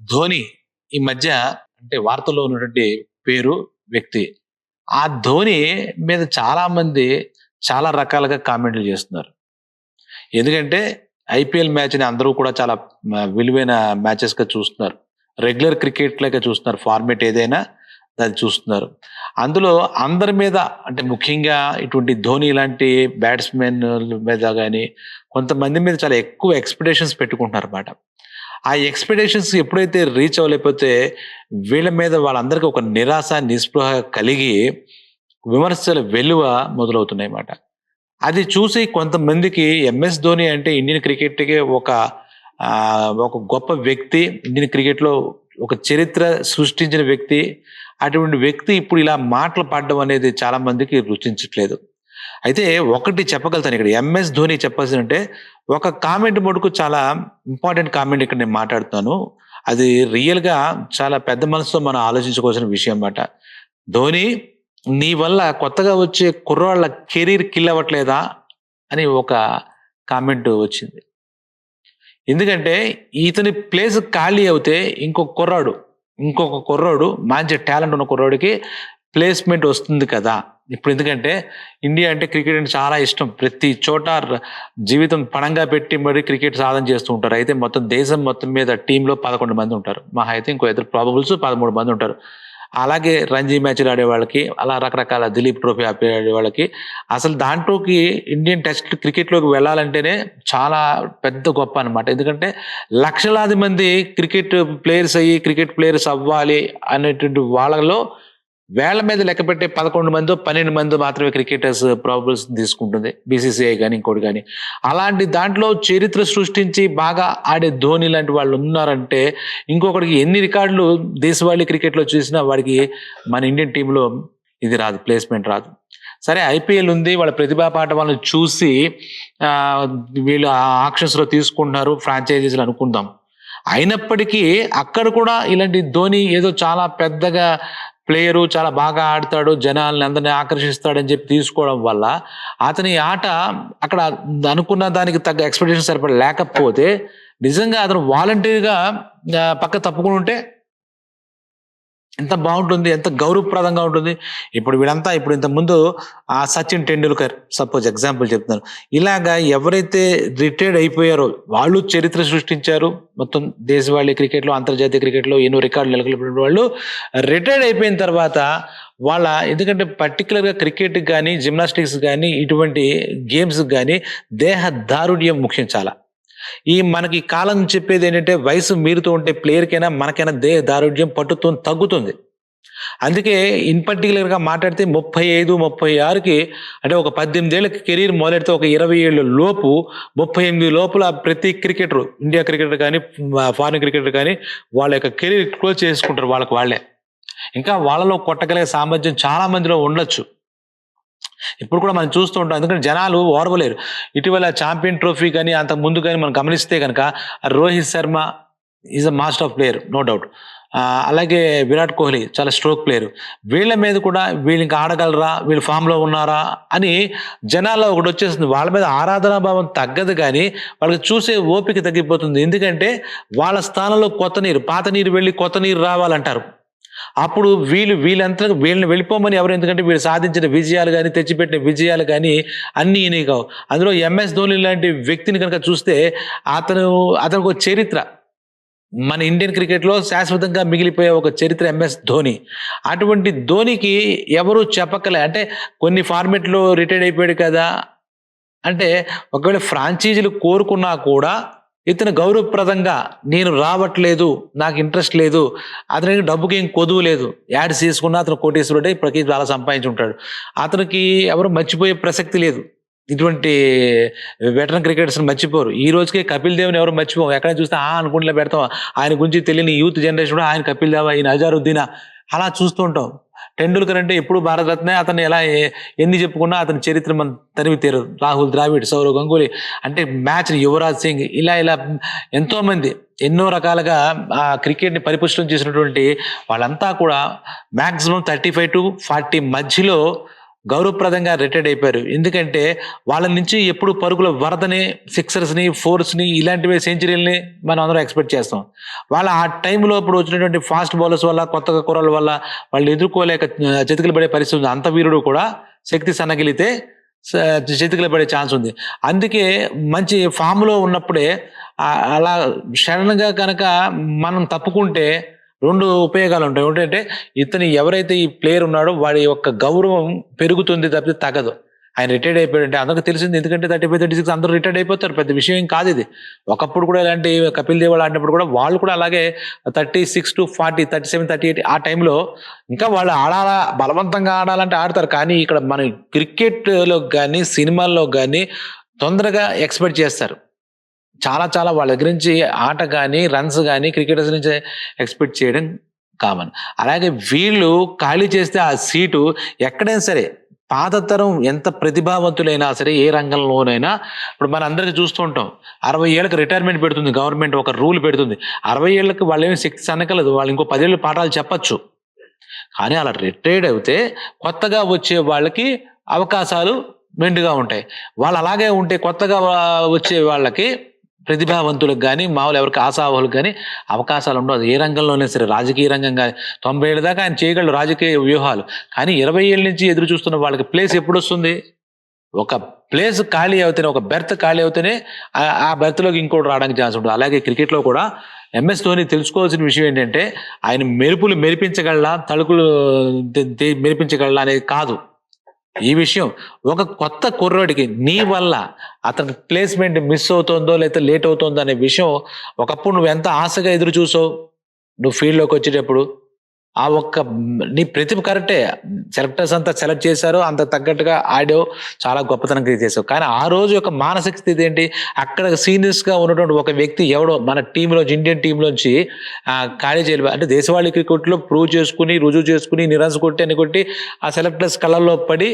ధోని ఈ మధ్య అంటే వార్తల్లో ఉన్నటువంటి పేరు వ్యక్తి. ఆ ధోని మీద చాలా మంది చాలా రకాలుగా కామెంట్లు చేస్తున్నారు. ఎందుకంటే ఐపీఎల్ మ్యాచ్ని అందరూ కూడా చాలా విలువైన మ్యాచెస్గా చూస్తున్నారు. రెగ్యులర్ క్రికెట్ లాగా చూస్తున్నారు. ఫార్మేట్ ఏదైనా దాన్ని చూస్తున్నారు. అందులో అందరి మీద అంటే ముఖ్యంగా ఇటువంటి ధోని లాంటి బ్యాట్స్మెన్ మీద కానీ కొంతమంది మీద చాలా ఎక్కువ ఎక్స్పెక్టేషన్స్ పెట్టుకుంటున్నారు అన్నమాట ఆ ఎక్స్పెక్టేషన్స్ ఎప్పుడైతే రీచ్ అవ్వలేకపోతే వీళ్ళ మీద వాళ్ళందరికీ ఒక నిరాశ నిస్పృహ కలిగి విమర్శల వెలువ మొదలవుతున్నాయి అన్నమాట అది చూసి కొంతమందికి ఎంఎస్ ధోని అంటే ఇండియన్ క్రికెట్కి ఒక ఒక గొప్ప వ్యక్తి ఇండియన్ క్రికెట్లో ఒక చరిత్ర సృష్టించిన వ్యక్తి అటువంటి వ్యక్తి ఇప్పుడు ఇలా మాటలు పాడడం అనేది చాలామందికి రుచించట్లేదు. అయితే ఒకటి చెప్పగలుగుతాను ఇక్కడ. ఎంఎస్ ధోని చెప్పాల్సి అంటే ఒక కామెంట్ మటుకు చాలా ఇంపార్టెంట్ కామెంట్ ఇక్కడ నేను మాట్లాడుతున్నాను. అది రియల్గా చాలా పెద్ద మనసుతో మనం ఆలోచించుకోవాల్సిన విషయం అన్నమాట. ధోని నీ వల్ల కొత్తగా వచ్చే కుర్రాళ్ళ కెరీర్ కిల్ అవ్వట్లేదా అని ఒక కామెంట్ వచ్చింది. ఎందుకంటే ఇతని ప్లేస్ ఖాళీ అవుతే ఇంకొక కుర్రాడు ఇంకొక కుర్రాడు మంచి టాలెంట్ ఉన్న కుర్రాడికి ప్లేస్మెంట్ వస్తుంది కదా. ఇప్పుడు ఎందుకంటే ఇండియా అంటే క్రికెట్ అంటే చాలా ఇష్టం. ప్రతి చోట జీవితం పణంగా పెట్టి మరి క్రికెట్ సాధన చేస్తూ ఉంటారు. అయితే మొత్తం దేశం మొత్తం మీద టీంలో పదకొండు మంది ఉంటారు. మా అయితే ఇంకో ఇద్దరు ప్రాబబుల్స్ పదమూడు మంది ఉంటారు. అలాగే రంజీ మ్యాచ్లు ఆడే వాళ్ళకి అలా రకరకాల దిలీప్ ట్రోఫీ ఆడే వాళ్ళకి అసలు దాంట్లోకి ఇండియన్ టెస్ట్ క్రికెట్లోకి వెళ్ళాలంటేనే చాలా పెద్ద గొప్ప అనమాట ఎందుకంటే లక్షలాది మంది క్రికెట్ ప్లేయర్స్ అయ్యి క్రికెట్ ప్లేయర్స్ అవ్వాలి అనేటువంటి వాళ్ళలో వేళ్ళ మీద లెక్క పెట్టే పదకొండు మంది పన్నెండు మంది మాత్రమే క్రికెటర్స్ ప్రాబుల్స్ తీసుకుంటుంది. బీసీసీఐ కానీ ఇంకోటి కానీ అలాంటి దాంట్లో చరిత్ర సృష్టించి బాగా ఆడే ధోని లాంటి వాళ్ళు ఉన్నారంటే ఇంకొకటికి ఎన్ని రికార్డులు దేశవాళీ క్రికెట్లో చూసినా వాడికి మన ఇండియన్ టీంలో ఇది రాదు ప్లేస్మెంట్ రాదు. సరే ఐపీఎల్ ఉంది వాళ్ళ ప్రతిభా పాట వాళ్ళని చూసి వీళ్ళు ఆక్షన్స్లో తీసుకుంటున్నారు ఫ్రాంచైజీలు అనుకుందాం. అయినప్పటికీ అక్కడ కూడా ఇలాంటి ధోని ఏదో చాలా పెద్దగా ప్లేయరు చాలా బాగా ఆడతాడు జనాల్ని అందరినీ ఆకర్షిస్తాడని చెప్పి తీసుకోవడం వల్ల అతని ఆట అక్కడ అనుకున్న దానికి తగ్గ ఎక్స్పెక్టేషన్ సరిపడ లేకపోతే నిజంగా అతను వాలంటీర్గా పక్క తప్పుకుని ఉంటే ఎంత బాగుంటుంది ఎంత గౌరవప్రదంగా ఉంటుంది. ఇప్పుడు వీడంతా ఇప్పుడు ఇంత ముందు ఆ సచిన్ టెండూల్కర్ సపోజ్ ఎగ్జాంపుల్ చెప్తున్నాను. ఇలాగా ఎవరైతే రిటైర్డ్ అయిపోయారో వాళ్ళు చరిత్ర సృష్టించారు. మొత్తం దేశవాళీ క్రికెట్లో అంతర్జాతీయ క్రికెట్లో ఎన్నో రికార్డులు నెలకొల్పిన వాళ్ళు రిటైర్డ్ అయిపోయిన తర్వాత వాళ్ళ ఎందుకంటే పర్టికులర్గా క్రికెట్ కానీ జిమ్నాస్టిక్స్ కానీ ఇటువంటి గేమ్స్ కానీ దేహ దారుఢ్యం ముఖ్యం చాలా. ఈ మనకి కాలం చెప్పేది ఏంటంటే వయసు మీరుతూ ఉంటే ప్లేయర్కైనా మనకైనా దేహ దారుఢ్యం పట్టుతో తగ్గుతుంది. అందుకే ఇన్ పర్టికులర్గా మాట్లాడితే ముప్పై ఐదు ముప్పై ఆరుకి అంటే ఒక పద్దెనిమిది ఏళ్ళకి కెరీర్ మొదలెడితే ఒక ఇరవై ఏళ్ళ లోపు ముప్పై ఎనిమిది లోపల ప్రతి క్రికెటర్ ఇండియా క్రికెటర్ కానీ ఫారిన్ క్రికెటర్ కానీ వాళ్ళ యొక్క కెరీర్ క్లోజ్ చేసుకుంటారు వాళ్ళకి వాళ్ళే. ఇంకా వాళ్ళలో కొట్టగలిగే సామర్థ్యం చాలా మందిలో ఉండొచ్చు. ఇప్పుడు కూడా మనం చూస్తూ ఉంటాం. ఎందుకంటే జనాలు ఓర్వలేరు. ఇటీవల ఛాంపియన్ ట్రోఫీ కానీ అంత ముందు కానీ మనం గమనిస్తే కనుక Rohit Sharma is a master of player no doubt అలాగే విరాట్ కోహ్లీ చాలా స్ట్రోక్ ప్లేయర్ వీళ్ళ మీద కూడా వీళ్ళు ఇంకా ఆడగలరా? వీళ్ళు ఫామ్లో ఉన్నారా? అని జనాల్లో ఒకటి వచ్చేస్తుంది వాళ్ళ మీద ఆరాధనా భావం తగ్గదు కానీ వాళ్ళకి చూసే ఓపిక తగ్గిపోతుంది. ఎందుకంటే వాళ్ళ స్థానంలో కొత్త నీరు పాత నీరు వెళ్ళి కొత్త నీరు రావాలంటారు. అప్పుడు వీళ్ళు వీళ్ళంతా వీళ్ళని వెళ్ళిపోమని ఎవరు? ఎందుకంటే వీళ్ళు సాధించిన విజయాలు కానీ తెచ్చిపెట్టిన విజయాలు కానీ అన్నీ ఈయనవి కావు. అందులో ఎంఎస్ ధోని లాంటి వ్యక్తిని కనుక చూస్తే అతను అతనికి ఒక చరిత్ర. మన ఇండియన్ క్రికెట్లో శాశ్వతంగా మిగిలిపోయే ఒక చరిత్ర ఎంఎస్ ధోని అటువంటి ధోనికి ఎవరు చెప్పకలే. అంటే కొన్ని ఫార్మెట్లో రిటైర్డ్ అయిపోయాడు కదా. అంటే ఒకవేళ ఫ్రాంచైజీలు కోరుకున్నా కూడా ఇతను గౌరవప్రదంగా నేను రావట్లేదు నాకు ఇంట్రెస్ట్ లేదు అతనికి డబ్బుకి ఏం కొదువు లేదు. యాడ్స్ తీసుకున్న అతను కోటేశ్వరుడే ప్రకృతి చాలా సంపాదించి ఉంటాడు. అతనికి ఎవరు మర్చిపోయే ప్రసక్తి లేదు. ఇటువంటి వెటరన్ క్రికెటర్స్ మర్చిపోరు. ఈ రోజుకే కపిల్ దేవ్ని ఎవరు మర్చిపోం ఎక్కడ చూస్తే ఆ అనుకుంటే పెడతాం ఆయన గురించి తెలియని యూత్ జనరేషన్ కూడా ఆయన కపిల్ దేవ్ ఈయన అజారుద్దీనా అలా చూస్తూ ఉంటాం టెండూల్కర్ అంటే ఎప్పుడు భారతరత్నే అతను ఎలా ఎన్ని చెప్పుకున్నా అతని చరిత్ర మనం తరిమి తీరు. రాహుల్ ద్రావిడ్ సౌరవ్ గంగూలీ అంటే మ్యాచ్ యువరాజ్ సింగ్ ఇలా ఇలా ఎంతోమంది ఎన్నో రకాలుగా ఆ క్రికెట్ని పరిపుష్టం చేసినటువంటి వాళ్ళంతా కూడా maximum thirty five to forty మధ్యలో గౌరవప్రదంగా రిటైర్డ్ అయిపోయారు. ఎందుకంటే వాళ్ళ నుంచి ఎప్పుడు పరుగుల వరదని సిక్సర్స్ని ఫోర్స్ని ఇలాంటివి సెంచరీలని మనం అందరం ఎక్స్పెక్ట్ చేస్తాం. వాళ్ళ ఆ టైంలో ఇప్పుడు వచ్చినటువంటి ఫాస్ట్ బౌలర్స్ వల్ల కొత్తగా కుర్రల వల్ల వాళ్ళు ఎదుర్కోలేక ఆ, చితికిలు పడే పరిస్థితి ఉంది. అంత వీరుడు కూడా శక్తి సన్నగిలితే స- చితికిలు పడే ఛాన్స్ ఉంది. అందుకే మంచి ఫామ్లో ఉన్నప్పుడే అలా సడన్గా కనుక మనం తప్పుకుంటే రెండు ఉపయోగాలు ఉంటాయి. ఏంటంటే ఇతను ఎవరైతే ఈ ప్లేయర్ ఉన్నాడో వాడి యొక్క గౌరవం పెరుగుతుంది తప్పితే తగ్గదు ఆయన రిటైర్డ్ అయిపోయాడంటే అందరికి తెలిసింది. ఎందుకంటే థర్టీ ఫైవ్ థర్టీ సిక్స్ అందరూ రిటైర్డ్ అయిపోతారు. పెద్ద విషయం ఏం కాదు ఇది. ఒకప్పుడు కూడా ఇలాంటి కపిల్ దేవ్ ఆడినప్పుడు కూడా వాళ్ళు కూడా అలాగే thirty six to forty thirty seven thirty eight ఆ టైంలో ఇంకా వాళ్ళు ఆడాలా బలవంతంగా ఆడాలంటే ఆడతారు. కానీ ఇక్కడ మన క్రికెట్లో కానీ సినిమాల్లో కానీ తొందరగా ఎక్స్పెక్ట్ చేస్తారు. చాలా చాలా వాళ్ళ దగ్గర నుంచి ఆట కానీ రన్స్ కానీ క్రికెటర్స్ నుంచి ఎక్స్పెక్ట్ చేయడం కామన్ అలాగే వీళ్ళు ఖాళీ చేస్తే ఆ సీటు ఎక్కడైనా సరే పాతతరం ఎంత ప్రతిభావంతులైనా సరే ఏ రంగంలోనైనా ఇప్పుడు మన అందరికీ చూస్తూ ఉంటాం. అరవై ఏళ్ళకి రిటైర్మెంట్ పెడుతుంది గవర్నమెంట్ ఒక రూల్ పెడుతుంది. అరవై ఏళ్ళకి వాళ్ళు ఏమి శక్తి సన్నకలేదు వాళ్ళు ఇంకో పదేళ్ళు పాఠాలు చెప్పచ్చు. కానీ అలా రిటైర్డ్ అయితే కొత్తగా వచ్చే వాళ్ళకి అవకాశాలు మెండుగా ఉంటాయి. వాళ్ళు అలాగే ఉంటే కొత్తగా వచ్చే వాళ్ళకి ప్రతిభావంతులకు కానీ మామూలు ఎవరికి ఆశావాహులకు కానీ అవకాశాలు ఉండవు. అది ఏ రంగంలోనే సరే రాజకీయ రంగం కానీ తొంభై ఏళ్ళ దాకా ఆయన చేయగలడు రాజకీయ వ్యూహాలు. కానీ ఇరవై ఏళ్ళ నుంచి ఎదురు చూస్తున్న వాళ్ళకి ప్లేస్ ఎప్పుడు వస్తుంది? ఒక ప్లేస్ ఖాళీ అవుతేనే ఒక బెర్త్ ఖాళీ అవుతేనే ఆ- బెర్త్లోకి ఇంకోటి రావడానికి ఛాన్స్ ఉంటుంది. అలాగే క్రికెట్లో కూడా ఎంఎస్ ధోని తెలుసుకోవాల్సిన విషయం ఏంటంటే ఆయన మెరుపులు మెరిపించగల తలుకులు తే- మెరిపించగలరా అనేది కాదు. ఈ విషయం ఒక కొత్త కుర్రోడికి నీ వల్ల అతనికి ప్లేస్మెంట్ మిస్ అవుతుందో లేకపోతే లేట్ అవుతుందో అనే విషయం ఒకప్పుడు నువ్వు ఎంత ఆశగా ఎదురు చూసావు? నువ్వు ఫీల్డ్లోకి వచ్చేటప్పుడు ఆ ఒక్క నీ ప్రతిభ కరెక్టే. సెలెక్టర్స్ అంతా సెలెక్ట్ చేశారు అంత తగ్గట్టుగా ఆడావు చాలా గొప్పతనం క్రియేట్ చేసావు కానీ ఆ రోజు యొక్క మానసిక స్థితి ఏంటి? అక్కడ సీనియర్స్గా ఉన్నటువంటి ఒక వ్యక్తి ఎవడో మన టీంలో ఇండియన్ టీంలోంచి ఖాళీ చేయాలి అంటే దేశవాళీ క్రికెట్లో ప్రూవ్ చేసుకుని రుజువు చేసుకుని నిరాశ కొట్టి అని కొట్టి ఆ సెలెక్టర్స్ కళ్ళల్లో పడి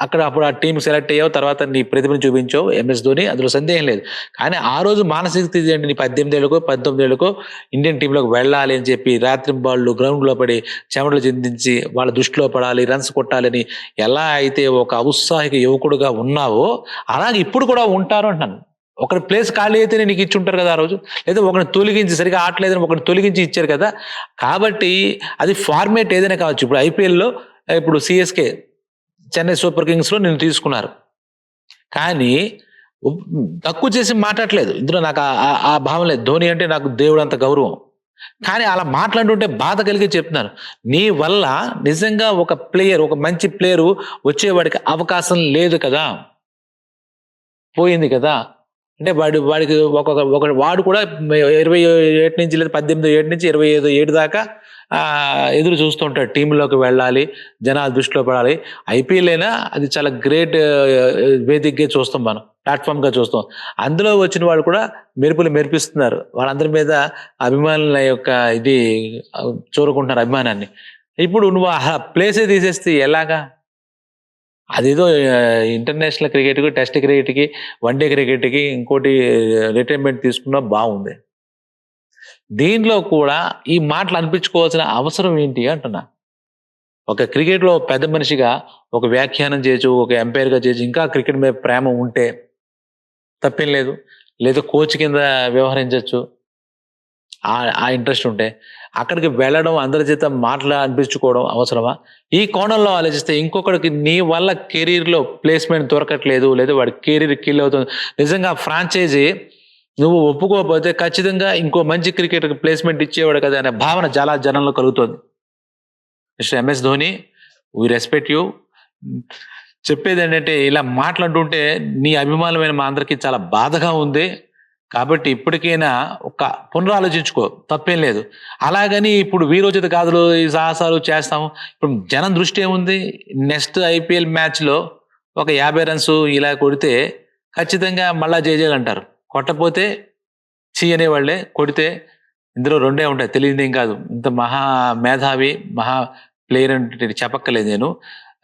అక్కడ అప్పుడు ఆ టీం సెలెక్ట్ అయ్యావు తర్వాత నీ ప్రతిభను చూపించావు ఎంఎస్ ధోని అందులో సందేహం లేదు. కానీ ఆ రోజు మానసిక స్థితి ఏంటి? నీ పద్దెనిమిది ఏళ్ళకో పంతొమ్మిది ఏళ్ళకో ఇండియన్ టీంలోకి వెళ్ళాలి అని చెప్పి రాత్రి బాళ్ళు గ్రౌండ్లో పడి చెమటలు చిందించి వాళ్ళ దృష్టిలో పడాలి రన్స్ కొట్టాలని ఎలా అయితే ఒక ఔత్సాహిక యువకుడుగా ఉన్నావో అలాగే ఇప్పుడు కూడా ఉంటారు అంటున్నాను. ఒకరి ప్లేస్ ఖాళీ అయితేనే నీకు ఇచ్చి ఉంటారు కదా ఆ రోజు. లేదా ఒకరిని తొలగించి సరిగా ఆటలేదని ఒకరిని తొలగించి ఇచ్చారు కదా. కాబట్టి అది ఫార్మేట్ ఏదైనా కావచ్చు. ఇప్పుడు ఐపీఎల్లో ఇప్పుడు సిఎస్కే చెన్నై సూపర్ కింగ్స్లో నేను తీసుకున్నారు. కానీ తక్కువ చేసి మాట్లాడలేదు. ఇందులో నాకు ఆ- ఆ- భావం లేదు. ధోని అంటే నాకు దేవుడు అంత గౌరవం. కానీ అలా మాట్లాడుతుంటే బాధ కలిగి చెప్తున్నాను నీ వల్ల నిజంగా ఒక ప్లేయర్ ఒక మంచి ప్లేయరు వచ్చేవాడికి అవకాశం లేదు కదా. పోయింది కదా. అంటే వాడు వాడికి ఒక్కొక్క ఒక వాడు కూడా ఇరవై ఏడు నుంచి లేదా పద్దెనిమిది ఏడు నుంచి ఇరవై ఐదు ఏడు దాకా ఎదురు చూస్తుంటాడు. టీంలోకి వెళ్ళాలి జనాలు దృష్టిలో పడాలి. ఐపీఎల్ అయినా అది చాలా గ్రేట్ వేదికగా చూస్తాం మనం ప్లాట్ఫామ్గా చూస్తాం. అందులో వచ్చిన వాళ్ళు కూడా మెరుపులు మెరిపిస్తున్నారు. వాళ్ళందరి మీద అభిమానుల యొక్క ఇది చూరుకుంటున్నారు అభిమానాన్ని. ఇప్పుడు నువ్వు ఆ ప్లేసే తీసేస్తే ఎలాగా? అదేదో ఇంటర్నేషనల్ క్రికెట్కి టెస్ట్ క్రికెట్కి వన్డే క్రికెట్కి ఇంకోటి రిటైర్మెంట్ తీసుకున్నా బాగుంది. దీనిలో కూడా ఈ మాటలు అనిపించుకోవాల్సిన అవసరం ఏంటి అంటున్నా. ఒక క్రికెట్లో పెద్ద మనిషిగా ఒక వ్యాఖ్యానం చేయొచ్చు ఒక ఎంపైర్గా చేయొచ్చు ఇంకా క్రికెట్ మీద ప్రేమ ఉంటే తప్పేం లేదు. లేదా కోచ్ కింద వ్యవహరించవచ్చు ఆ ఇంట్రెస్ట్ ఉంటే అక్కడికి వెళ్ళడం అందరి చేత మాటలు అనిపించుకోవడం అవసరమా? ఈ కోణంలో ఆలోచిస్తే ఇంకొకరికి నీ వల్ల కెరీర్లో ప్లేస్మెంట్ దొరకట్లేదు లేదా వాడి కెరీర్ కిల్ అవుతుంది. నిజంగా ఫ్రాంచైజీ నువ్వు ఒప్పుకోకపోతే ఖచ్చితంగా ఇంకో మంచి క్రికెటర్కి ప్లేస్మెంట్ ఇచ్చేవాడు కదా అనే భావన చాలా జనంలో కలుగుతుంది. Mister MS Dhoni we respect you చెప్పేది ఏంటంటే ఇలా మాట్లాడుతుంటే నీ అభిమానమైన మా అందరికీ చాలా బాధగా ఉంది. కాబట్టి ఇప్పటికైనా ఒక పునరాలోచించుకో తప్పేం లేదు. అలాగని ఇప్పుడు వీరోచిత గాథలు ఈ సాహసాలు చేస్తాము. ఇప్పుడు జనం దృష్టి ఏముంది? నెక్స్ట్ ఐపీఎల్ మ్యాచ్లో ఒక యాభై రన్స్ ఇలా కొడితే ఖచ్చితంగా మళ్ళా జేజేలు అంటారు. కొట్టపోతే చీ అనేవాళ్ళే కొడితే ఇందులో రెండే ఉంటాయి. తెలియదేం కాదు. ఇంత మహా మేధావి మహా ప్లేయర్ అంటే చెప్పక్కలేదు నేను.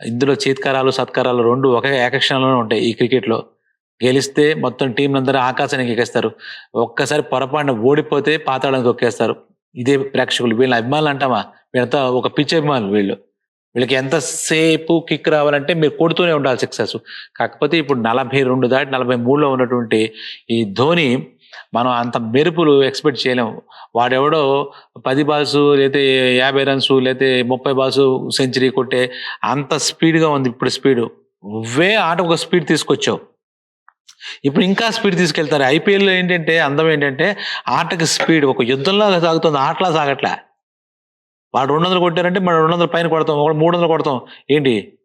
ఇందులో చేత్కారాలు సత్కారాలు రెండు ఒకే ఏకక్షణంలోనే ఉంటాయి ఈ క్రికెట్లో. గెలిస్తే మొత్తం టీం అందరూ ఆకాశానికి ఎక్కేస్తారు. ఒక్కసారి పొరపాటున ఓడిపోతే పాతాళానికి ఒక్కేస్తారు ఇదే ప్రేక్షకులు వీళ్ళ అభిమానులు అంటామా? వీళ్ళంతా ఒక పిచ్చి అభిమానులు వీళ్ళు. వీళ్ళకి ఎంతసేపు కిక్ రావాలంటే మీరు కొడుతూనే ఉండాలి సిక్సెస్ కాకపోతే ఇప్పుడు నలభై రెండు దాటి నలభై మూడులో ఉన్నటువంటి ఈ ధోని మనం అంత మెరుపులు ఎక్స్పెక్ట్ చేయలేము. వాడెవడో పది బాల్స్ లేతే యాభై రన్స్ లేతే ముప్పై బాల్స్ సెంచరీ కొట్టే అంత స్పీడ్గా ఉంది ఇప్పుడు స్పీడు. నువ్వే ఆట ఒక స్పీడ్ తీసుకొచ్చావు. ఇప్పుడు ఇంకా స్పీడ్ తీసుకెళ్తారు. ఐపీఎల్లో ఏంటంటే అందం ఏంటంటే ఆటకి స్పీడ్ ఒక యుద్ధంలో సాగుతుంది. ఆటలా సాగట్లే. వాడు రెండు వందలు కొట్టారంటే మనం రెండు వందల పైన కొడతాం ఒకటి మూడు వందలు కొడతాం. ఏంటి?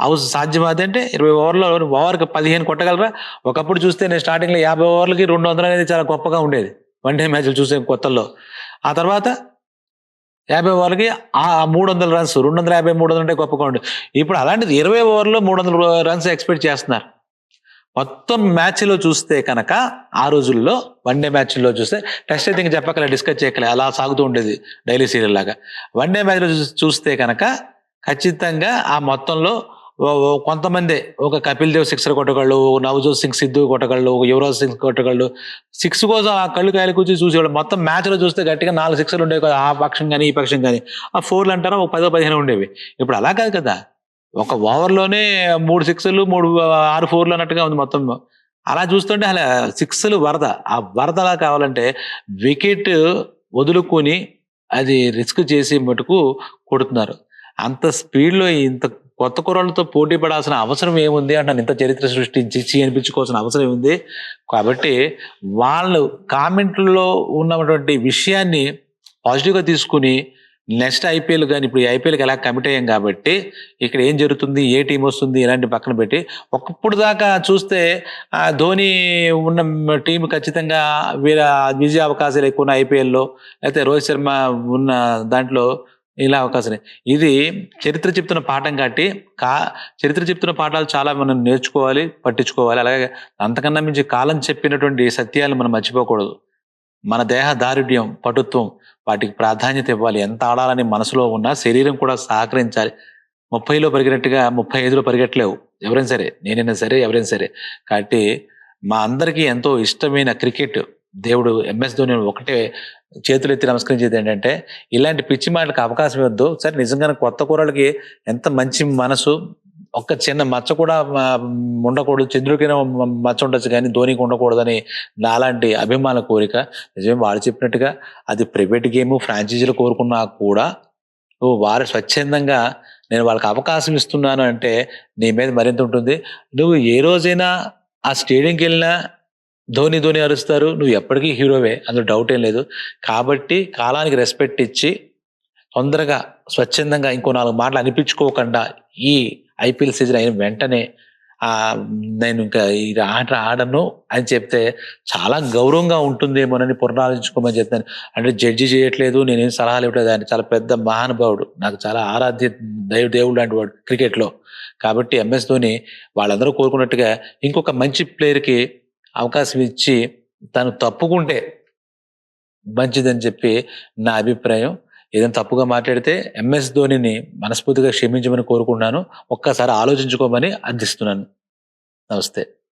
అవు సాధ్యమా అంటే ఇరవై ఓవర్లో ఓవర్కి పదిహేను కొట్టగలరా? ఒకప్పుడు చూస్తే నేను స్టార్టింగ్లో యాభై ఓవర్లకి రెండు వందలు అనేది చాలా గొప్పగా ఉండేది. వన్ డే మ్యాచ్లు చూసే కొత్తల్లో. ఆ తర్వాత యాభై ఓవర్లకి ఆ మూడు వందల రన్స్ రెండు వందల యాభై మూడు వందలు అంటే గొప్పగా ఉండేది ఇప్పుడు అలాంటిది ఇరవై ఓవర్లో మూడు వందల రన్స్ ఎక్స్పెక్ట్ చేస్తున్నారు. మొత్తం మ్యాచ్లో చూస్తే కనుక ఆ రోజుల్లో వన్డే మ్యాచ్లో చూస్తే టెస్ట్ అయితే ఇంకా చెప్పకలే డిస్కస్ చేయకలే అలా సాగుతూ ఉండేది డైలీ సీరియల్ లాగా. వన్ డే మ్యాచ్లో చూస్తే కనుక ఖచ్చితంగా ఆ మొత్తంలో కొంతమంది ఒక కపిల్ దేవ్ సిక్సర్ కొట్టగళ్ళు ఒక నవజోత్ సింగ్ సిద్ధు కొట్టగళ్ళు ఒక యువరాజ్ సింగ్ కొట్టగళ్ళు సిక్స్ కోసం ఆ కళ్ళు కాయలు కూర్చి చూసేవాళ్ళు. మొత్తం మ్యాచ్లో చూస్తే గట్టిగా నాలుగు సిక్సర్లు ఉండేవి కదా ఆ పక్షం కానీ ఈ పక్షం కానీ. ఆ ఫోర్లు అంటారా ఒక పదో పదిహేను ఉండేవి. ఇప్పుడు అలా కాదు కదా. ఒక ఓవర్లోనే మూడు సిక్స్లు మూడు ఆరు ఫోర్లు అన్నట్టుగా ఉంది మొత్తం. అలా చూస్తుంటే అలా సిక్స్లు వరద. ఆ వరద అలా కావాలంటే వికెట్ వదులుకొని అది రిస్క్ చేసి మటుకు కొడుతున్నారు. అంత స్పీడ్లో ఇంత కొత్త కూరలతో పోటీ పడాల్సిన అవసరం ఏముంది అంటాను. ఇంత చరిత్ర సృష్టించి అనిపించుకోవాల్సిన అవసరం ఏముంది? కాబట్టి వాళ్ళు కామెంట్లో ఉన్నటువంటి విషయాన్ని పాజిటివ్గా తీసుకుని నెక్స్ట్ ఐపీఎల్ కానీ ఇప్పుడు ఐపీఎల్కి ఎలా కమిట్ అయ్యాం కాబట్టి ఇక్కడ ఏం జరుగుతుంది ఏ టీం వస్తుంది ఇలాంటి పక్కన పెట్టి ఒకప్పుడు దాకా చూస్తే ఆ ధోని ఉన్న టీం ఖచ్చితంగా వీళ్ళ విజయ అవకాశాలు ఎక్కువ ఉన్న ఐపీఎల్లో అయితే రోహిత్ శర్మ ఉన్న దాంట్లో ఇలా అవకాశం ఇది చరిత్ర చెప్తున్న పాఠం కాబట్టి కా చరిత్ర చెప్తున్న పాఠాలు చాలా మనం నేర్చుకోవాలి పట్టించుకోవాలి. అలాగే అంతకన్నా మించి కాలం చెప్పినటువంటి సత్యాలు మనం మర్చిపోకూడదు. మన దేహ దారుఢ్యం పటుత్వం వాటికి ప్రాధాన్యత ఇవ్వాలి. ఎంత ఆడాలని మనసులో ఉన్నా శరీరం కూడా సహకరించాలి. ముప్పైలో పరిగెట్టినట్టుగా ముప్పై ఐదులో పరిగెట్టలేవు. ఎవరైనా సరే నేనైనా సరే ఎవరైనా సరే. కాబట్టి మా అందరికీ ఎంతో ఇష్టమైన క్రికెట్ దేవుడు ఎంఎస్ ధోని ఒకటే చేతులు ఎత్తి నమస్కరించేది ఏంటంటే ఇలాంటి పిచ్చి మాటలకు అవకాశం ఇవ్వద్దు. సరే నిజంగానే కొత్త కూరలకి ఎంత మంచి మనసు ఒక్క చిన్న మచ్చ కూడా ఉండకూడదు. చంద్రుడికైనా మచ్చ ఉండొచ్చు కానీ ధోనికి ఉండకూడదని నాలాంటి అభిమాన కోరిక. నిజమే వాళ్ళు చెప్పినట్టుగా అది ప్రైవేట్ గేమ్ ఫ్రాంచైజీలు కోరుకున్నా కూడా వారు స్వచ్ఛందంగా నేను వాళ్ళకి అవకాశం ఇస్తున్నాను అంటే నీ మీద మరింత ఉంటుంది. నువ్వు ఏ రోజైనా ఆ స్టేడియంకి వెళ్ళినా ధోని ధోని అరుస్తారు. నువ్వు ఎప్పటికీ హీరోవే అందులో డౌట్ ఏం లేదు. కాబట్టి కాలానికి రెస్పెక్ట్ ఇచ్చి తొందరగా స్వచ్ఛందంగా ఇంకో నాలుగు మాటలు అనిపించుకోకుండా ఈ ఐపీఎల్ సీజన్ అయిన వెంటనే ఆ నేను ఇంకా ఈ ఆట ఆడను అని చెప్తే చాలా గౌరవంగా ఉంటుందేమోనని పునరాలోచించుకోమని చెప్తాను అంటే జడ్జి చేయట్లేదు నేనేం సలహాలు ఇవ్వట్లేదు. ఆయన చాలా పెద్ద మహానుభావుడు. నాకు చాలా ఆరాధ్య దైవ దేవుడు లాంటి వాడు క్రికెట్లో. కాబట్టి ఎంఎస్ ధోని వాళ్ళందరూ కోరుకున్నట్టుగా ఇంకొక మంచి ప్లేయర్కి అవకాశం ఇచ్చి తను తప్పుకుంటే మంచిదని చెప్పి నా అభిప్రాయం. ఏదైనా తప్పుగా మాట్లాడితే ఎంఎస్ ధోనిని మనస్ఫూర్తిగా క్షమించమని కోరుకుంటున్నాను. ఒక్కసారి ఆలోచించుకోమని అర్థిస్తున్నాను నమస్తే.